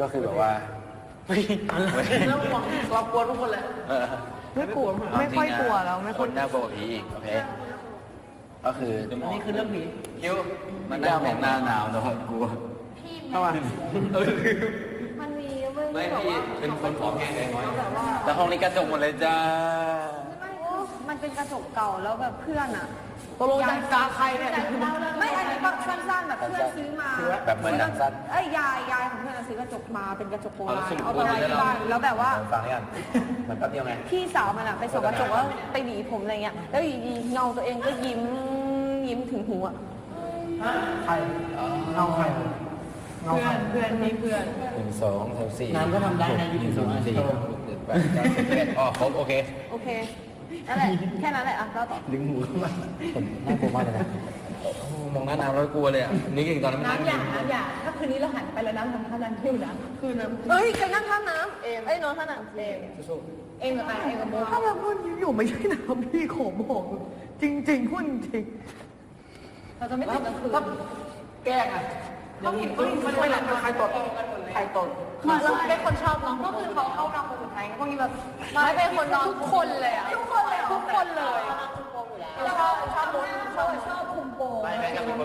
ก็คือแบบว่าเราห่วงเรากลัวทุกคนเลยเออไม่กลัวไม่ค่อยกลัวแล้วไม่คค่อยนน่ากลัวกว่าผีอีกโอเคก็คืออันนี้คือเรื่องผีคิ้วมันนั่งมองหน้าหนาวแต่ผมกลัวพี่ทำไมมันมีเว้ยไม่แบบพี่ว่าเป็นคนผอมแห้งเลยน้อยแบบว่าแต่ห้องนี้กระจกหมดเลยจ้าไม่มันเป็นกระจกเก่าแล้วแบบเพื่อนอะตกลงจะกาใครเนี่ยไม่อันนี้แบบสั้นๆแบบเพื่อนซื้อมาแบบเหมือนหนังสั้นเอ้ยยายยายของเพื่อนซื้อกระจกมาเป็นกระจกโบราณเอาไปไว้ที่บ้านแล้วแบบว่าฟังนี่กันมันแป๊บเดียวไงพี่สาวมันอะไปส่องกระจกแล้วไปหวีผมอะไรเงี้ยแล้วอยู่ดีๆเงาตัวเองก็ยิ้มยิ้มถึงหัวใครเงาใครเงาใครเพื่อนมีเพื่อนหนึ่งสองสามสี่น้ำก็ทำได้นะหนึ่งสองสามสี่เออหกเจ็ดแปดเก้าสิบสิบเอ็ดอ๋อครบโอเคโอเค นั่นแหละแค่นั้นแหละอะเล่าต่อดึงหูเข้ามาผมน่ากลัวมากเลยนะมองหน้าน้ำแล้วกลัวเลยอะนี่เก่งตอนนั้นมันนั่งน้ำหยาน้ำหยาถ้าคืนนี้เราหันไปแล้วน้ำทำท่านั้นหิ้วนะคือน้ำเอ้ยใครนั่งท่าน้ำเองเอ้ยนอนท่าน้ำเองเองกับตาเองกับโมถ้าเราพูดอยู่ไม่ใช่น้ำพี่ขอบอกจริงๆพูดจริงเราจะไม่ตื่นกลางคืนถ้าแกล้งอะอย่างนี้ไม่ไม่หลับใครตดใครตด คือเราเป็นคนชอบน้องก็คือเขาเข้านอนคนสุดท้ายพวกนี้แบบไม่เป็นคนนอนทุกคนเลยอะทุกคนเลยทุกคนเลยเราชอบชอบมุดชอบชอบคุมโปง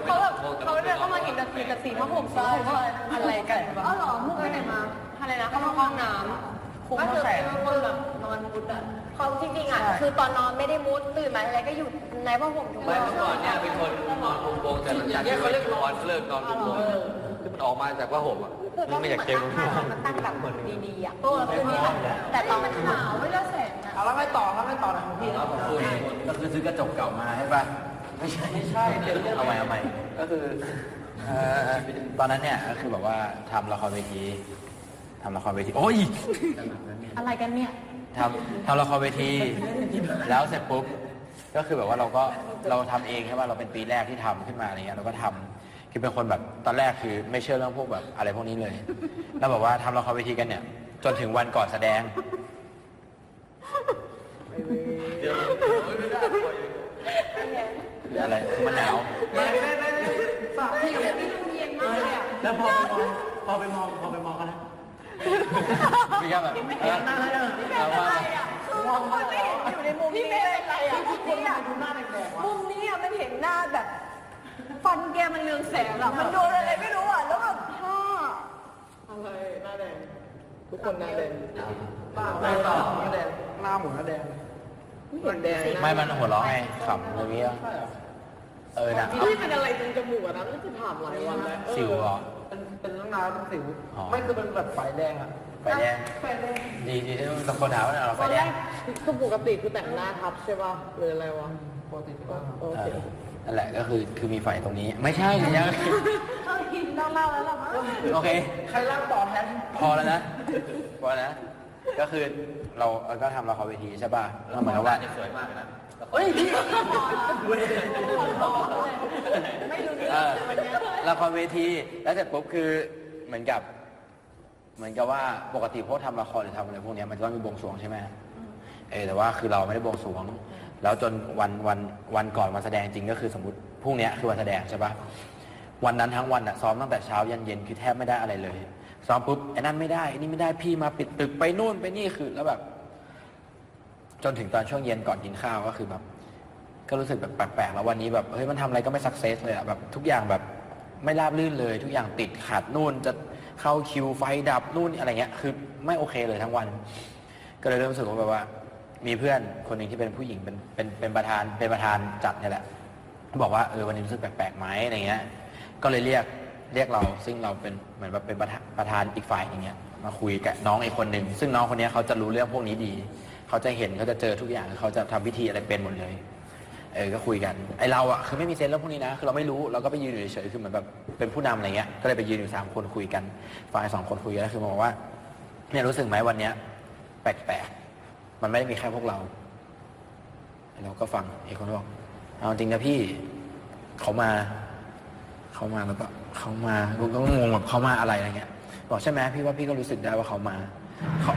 เขาแบบเขาเดินเข้ามาเห็นแต่สีแต่สีผ้าห่มซ้อเขาอะไรกันแบบอ๋อเหรอมึงไปไหนมาอะไรนะเข้ามาห้องน้ำคุมเขาแสงคนแบบนอนมุดอะเขาจริงๆอะคือตอนนอนไม่ได้มุดตื่นมาอะไรก็อยู่ในผ้าห่มทุกไม่วันเมื่อก่อนเนี่ยเป็นคนนอนโปงๆแต่หลังจากที่เขาเลิกนอนเลิกนอนโปงๆ ที่มันออกมาจากว่าห่มอะคือต้องไม่เหอยากมือนเจอตั้งท่ามันตั้งแบบดีๆอะตัวคืนนี้แบบแต่ตอนมันหนาวไม่ได้แสงอะเอาแล้วไม่ต่อแล้วไม่ต่อนะของพี่แล้วผมพูดก็คือซื้อกระจกเก่ามาให้ป่ะไม่ใช่ไม่ใช่เดี๋ยวเอาใหม่เอาใหม่ก็คือเอ่อตอนนั้นเนี่ยก็คือแบบว่าทำละครเวทีทำละครเวทีโอ้ยอะไรกันเนี่ยทำทำละครเวที แล้วเสร็จปุ๊บก็คือแบบว่าเราก็เราทำเองใช่ป่ะเราเป็นปีแรกที่ทำขึ้นมาอะไรเงี้ยเราก็ทำ คือเป็นคนแบบตอนแรกคือไม่เชื่อเรื่องพวกแบบอะไรพวกนี้เลย แล้วแบบว่าทำละครเวทีกันเนี่ย จนถึงวันก่อนแสดง หรืออะไรคือมันหนาวไม่ไม่ไม่ไม่ฝากพี่กับแล้วพอไปมองพอไปมองพอไปมองกันนะพี่ก็แบบเออเอาว่าคือคนไม่เห็นอยู่ในมุมนี้เลยอะไรอะมุมนี้อะดูหน้าแดงๆวะมุมนี้อะมันเห็นหน้าแบบ ฟันแกมันเรืองแสงอะมันโดนอะไรไม่รู้อะแล้วแบบผ้าอะไรหน้าแดง ทุกคนหน้าแดงหน้าต่อหน้าแดง หน้าหมุนหน้าแดงไม่เห็นแดงนะไม่มันหัวเราะไงขำอะไรเงี้ยเออน่ะพี่เป็นอะไรตรงจมูกอะนะไม่จะถามหลายวันแล้วสิวเหรอเป็นเป็นน้ำน้ำเป็นสิวอ๋อไม่คือเป็นแบบไฟแดงอะไฟแดงไฟแดงดีดีที่ตะโกนถามว่าเราไฟตอนแดแรงกคือปกติคือแต่งหน้าทับใช่ป่ะหรืออะไรวะปกติก็โอเอเคอ นั่นแหละก็คือคือมีไฟตรงนี้ ไม่ใช่ยังเอาหินเล่าๆแล้วล่ะมั้งโอเค ใครร่างต่อแทนพอแล้วนะพอแล้วนะ ก็คือเราก็ทำละครเวทีใช่ป่ะแล้วเหมือนกับว่าสวยมากเลยนะเฮ้ยพี่ไม่รู้เออละครเวทีแล้วเสร็จปุ๊บคือเหมือนกับ เหมือนกับว่าปกติพวกทำละครหรือทำอะไรพวกเนี้ยมันจะต้องมีบวงสรวงใช่ไหม เออแต่ว่าคือเราไม่ได้บวงสรวง แล้วจนวันวันวันก่อนวันแสดงจริงก็คือสมมติพรุ่งเนี้ยคือวันแสดงใช่ปะวันนั้นทั้งวันอะซ้อมตั้งแต่เช้ายันเย็นคือแทบไม่ได้อะไรเลย ซ้อมปุ๊บไอ้นั่นไม่ได้ไอ้นี่ไม่ได้พี่มาปิดตึกไปนู่นไปนี่คือแล้วแบบ จนถึงตอนช่วงเย็นก่อนกินข้าวก็คือแบบ ก็รู้สึกแบบแปลกๆแล้ววันนี้แบบเฮ้ยมันทำอะไรก็ไม่สักเซสเลยอะแบบ ทุกอย่างแบบไม่ราบรื่นเลย ทุกอย่างติดขัดนู่นจะเข้าคิวไฟดับนู่นอะไรเงี้ย คือไม่โอเคเลยทั้งวัน ก็เลยเริ่มรู้สึกว่าแบบว่า มีเพื่อนคนหนึ่งที่เป็นผู้หญิงเป็นเป็นเป็นประธานเป็นประธานจัดเนี่ยแหละบอกว่าเออวันนี้รู้สึกแปลกๆไหมอะไรเงี้ย ก็เลยเรียกเรียกเรา ซึ่งเราเป็นเหมือนแบบเป็นประธานประธานอีกฝ่ายอย่างเงี้ยมาคุยกับน้องอีกคนหนึ่งซึ่งน้องคนเนี้ยเขาจะรู้เรื่องพวกนี้ดี เขาจะเห็นเขาจะเจอทุกอย่างเขาจะทำพิธีอะไรเป็นหมดเลย เออก็คุยกันไอเราอะคือไม่มีเซนส์เรื่องพวกนี้นะคือเราไม่รู้เราก็ไปยืนอยู่เฉยๆคือเหมือนแบบเป็นผู้นำอะไรเงี้ยก็เลยไปยืนอยู่สามคนคุยกันฝ่ายสองคนคุยกันแล้วคือบอกว่าเนี่ยรู้สึกไหมวันเนี้ยแปลกๆ มันไม่ได้มีแค่พวกเรา เราก็ฟังเอกคนบอกเอาจริงนะพี่เขามา เขามาแล้วก็เขามาก็งงแบบเขามาอะไรอะไรเงี้ยบอกใช่ไหมพี่ว่าพี่ก็รู้สึกได้ว่าเขามาเขา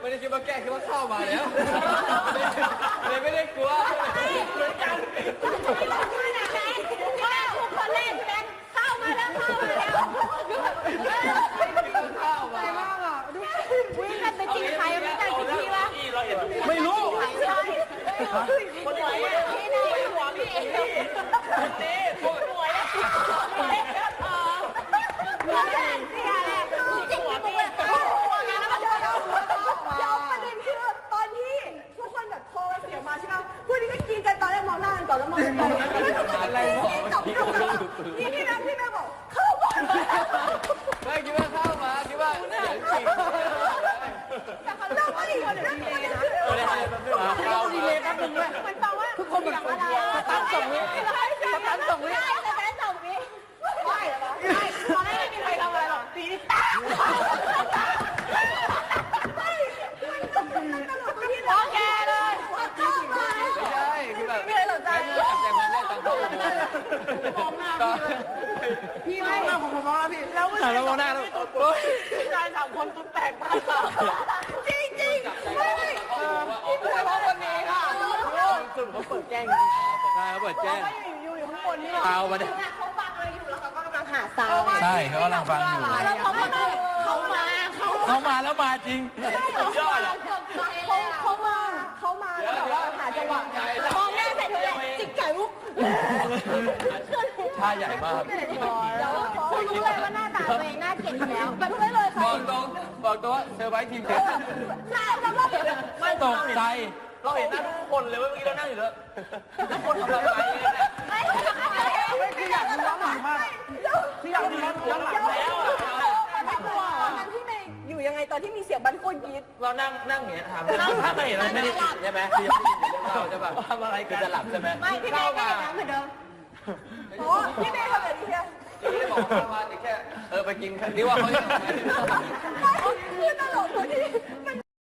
ไม่ได้คิดว่าแกล้งคิดว่าเข้ามาแล้วเลยไม่ได้กลัวเข้ามาแล้วเข้ามาแล้วเข้ามาวิ่งกันไปจีบใครไม่ได้จีบพี่วะเราเห็นไม่รู้ใช่คนไหนพี่นี่หัวพี่เองนี่หัวหัวแล้วหัวแล้วจริงหัวพี่หัวงานแล้วมันเดินเอาหัวต่อ แล้วประเด็นคือตอนที่ทุกคนแบบโทรเสียงมาใช่ไหมพวกนี้ก็กินกันตอนแรกมองหน้ากันก่อนแล้วมองกันก่อนอะไรจบจบพี่พี่นะพี่แม่บอกเข้าก่อน ไม่คิดว่าเข้ามาคิดว่าเสียงจริง เราไม่ได้คนนั่งคุยกันคือไม่ได้ให้มันไม่มาเข้าดีมาเลยแป๊บนึงด้วยมันแปลว่าทุกคนแบบสตันส่งนี้สตันส่งนี้ได้แต่แม่ส่งนี้ไม่ไม่ตอนแรกไม่มีใครทำอะไรหรอกตีตาโอเคเลยเข้ามาไม่ใช่คือแบบไม่ได้สนใจจับใจความแรกตอนเข้ามาตอนพี่มองหน้าผมผมมองหน้าพี่แล้วแล้วมองหน้าแล้วพี่ชายสามคนตุ๊ดแตกมาก จริงจริงไม่ไม่ พี่พูดเพราะคนนี้ค่ะ สุดเขาเปิดแจ้งใช่เขาเปิดแจ้ง อยู่อยู่ข้างบนนี่เอามาดิ เขาฟังอะไรอยู่แล้วเขาก็กำลังหาซาวใช่เขากำลังฟังอยู่ แล้วเขามาเขามาเขาเขามาแล้วมาจริงยอดอะเขาเขามาเขามาแบบว่าหาจังหวะมองหน้าเสร็จเลยจิกไก่มุกท่าใหญ่มาก แล้วคุณรู้เลยว่าหน้าตาตัวเองน่าเกลียดอยู่แล้วแบบไม่เลยบค่ะอกตรงบอกตรงว่าเซอร์ไพรส์ทีมเทสใช่แล้วก็ไม่ตกใจ เราเห็นหน้าทุกคนเลยว่าเมื่อกี้เรานั่งอยู่แล้วทุกคนทำอะไรกันเนี่ยไม่ไม่คืออยากดูย้อนหลังมากพี่อยากดูย้อนหลังแล้วอะตอนนั้นพี่เมย์อยู่ยังไงตอนที่มีเสียงบันโคตรยีดเรานั่งนั่งอย่างเงี้ยถามถ้าไม่เห็นเราไม่ได้ใช่ไหมคือยังไม่ได้ยินเรื่องเราใช่ป่ะทำอะไรคือจะหลับใช่ไหมไม่พี่เมย์ก็อย่างนั้นเหมือนเดิมอ๋อพี่เมย์ทำแบบนี้ใช่ไหมไม่ได้บอกว่ามาแต่แค่เออไปกินนี่ว่าเขาจะไม่